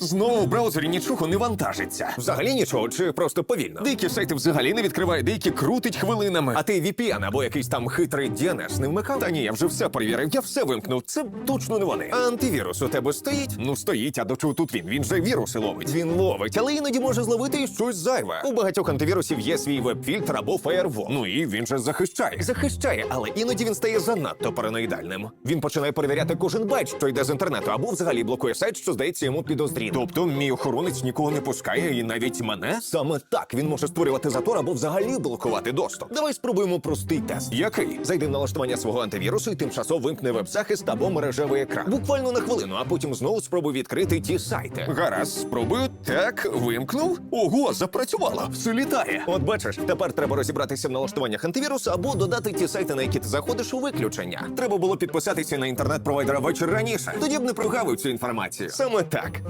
Знову в браузері нічого не вантажиться. Взагалі нічого, чи просто повільно. Деякі сайти взагалі не відкриває, деякі крутить хвилинами. А ти VPN або якийсь там хитрий DNS не вмикав? Та ні, я вже все перевірив, я все вимкнув. Це точно не вони. А антивірус у тебе стоїть? Ну стоїть, а до чого тут він? Він же віруси ловить. Він ловить, але іноді може зловити і щось зайве. У багатьох антивірусів є свій веб-фільтр або фаєрвол. Ну і він же захищає. Захищає, але іноді він стає занадто параноїдальним. Він починає перевіряти кожен байт, що йде з інтернету, або взагалі блокує сайт, що здається йому підозрілим. Тобто мій охоронець нікого не пускає, і навіть мене? Саме так він може створювати затор або взагалі блокувати доступ. Давай спробуємо простий тест. Який? Зайди в налаштування свого антивірусу і тимчасово вимкни веб-захист або мережевий екран. Буквально на хвилину, а потім знову спробуй відкрити ті сайти. Гаразд, спробую. Так, вимкнув. Ого, запрацювало. Все літає. От бачиш, тепер треба розібратися в налаштуваннях антивірусу або додати ті сайти, на які ти заходиш у виключення. Треба було підписатися на інтернет-провайдера вечір раніше. Тоді б не прогавив цю інформацію. Саме так.